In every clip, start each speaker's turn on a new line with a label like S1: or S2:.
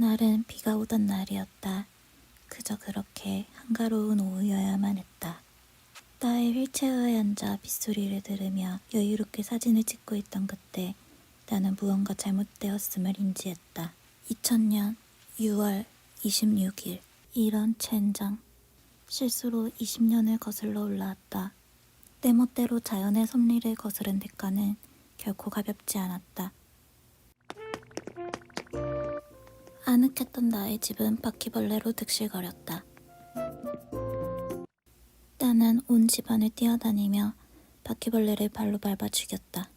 S1: 그날은 비가 오던 날이었다. 그저 그렇게 한가로운 오후여야만 했다. 나의 휠체어에 앉아 빗소리를 들으며 여유롭게 사진을 찍고 있던 그때 나는 무언가 잘못되었음을 인지했다. 2000년 6월 26일 이런 젠장 실수로 20년을 거슬러 올라왔다. 내 멋대로 자연의 섭리를 거스른 대가는 결코 가볍지 않았다. 아늑했던 나의 집은 바퀴벌레로 득실거렸다. 나는 온 집안을 뛰어다니며 바퀴벌레를 발로 밟아 죽였다.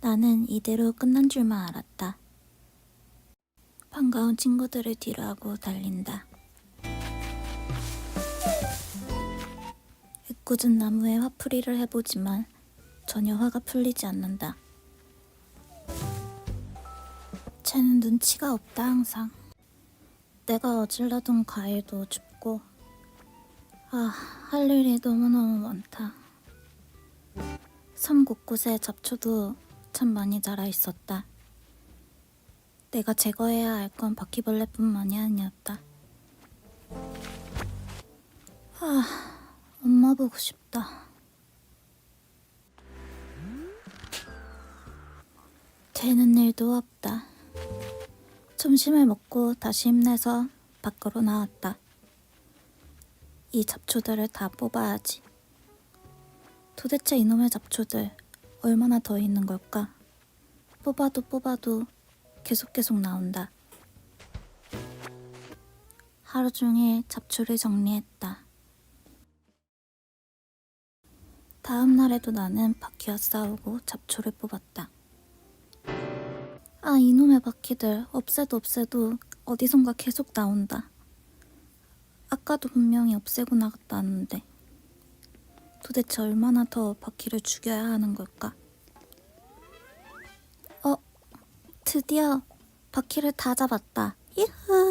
S1: 나는 이대로 끝난 줄만 알았다. 반가운 친구들을 뒤로하고 달린다. 애꿎은 나무에 화풀이를 해보지만 전혀 화가 풀리지 않는다. 쟤는 눈치가 없다 항상. 내가 어질러둔 과일도 줍고 아, 할 일이 너무너무 많다. 섬 곳곳에 잡초도 참 많이 자라 있었다. 내가 제거해야 할 건 바퀴벌레뿐만이 아니었다. 아, 엄마 보고 싶다. 되는 일도 없다. 점심을 먹고 다시 힘내서 밖으로 나왔다. 이 잡초들을 다 뽑아야지. 도대체 이놈의 잡초들 얼마나 더 있는 걸까? 뽑아도 뽑아도 계속 계속 나온다. 하루 종일 잡초를 정리했다. 다음 날에도 나는 바퀴와 싸우고 잡초를 뽑았다. 아, 이놈의 바퀴들 없애도 없애도 어디선가 계속 나온다. 아까도 분명히 없애고 나갔다는데 도대체 얼마나 더 바퀴를 죽여야 하는 걸까? 어, 드디어 바퀴를 다 잡았다. 이후!